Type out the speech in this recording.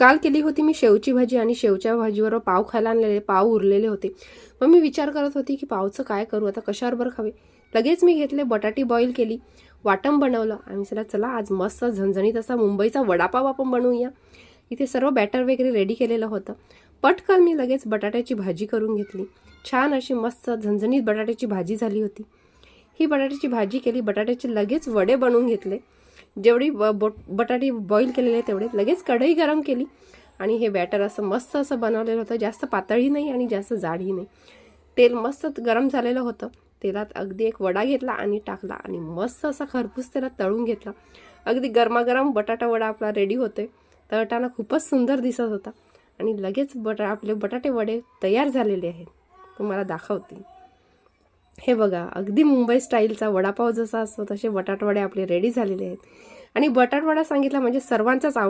काल केली होती मी शेवची भाजी आणि शेवच्या भाजीवर पाव खायला आणलेले पाव उरलेले होते. मग मी विचार करत होती की पावचं काय करू? आता कशावर बरं खावे? लगेच मी घेतले बटाटी बॉईल केली वाटण बनवलं आणि चला चला आज मस्त झणझणीत असा मुंबईचा वडापाव आपण बनवूया. इथे सर्व बॅटर वगैरे रेडी केलेलं होतं. पटकन मी लगेच बटाट्याची भाजी करून घेतली. छान अशी मस्त झणझणीत बटाट्याची भाजी झाली होती. ही बटाट्याची भाजी केली बटाट्याचे लगेच वडे बनवून घेतले. जेवढी ब बोट बटाटी बॉईल केलेले तेवढे. लगेच कढई गरम केली आणि हे बॅटर असं मस्त असं बनवलेलं होतं. जास्त पातळही नाही आणि जास्त जाडही नाही. तेल मस्त गरम झालेलं होतं. तेलात अगदी एक वडा घेतला आणि टाकला आणि मस्त असा खरपूस त्याला तळून घेतला. अगदी गरमागरम बटाटा वडा आपला रेडी होतोय. तळटाना खूपच सुंदर दिसत होता. आणि लगेच बटा आपले बटाटे वडे तयार झालेले आहेत. तुम्हाला दाखवते. हे बघा अगदी मुंबई स्टाईलचा वडापाव जसा असतो तसे बटाटवडे आपले रेडी झालेले आहेत. आणि बटाटवडा सांगितला म्हणजे सर्वांचाच आव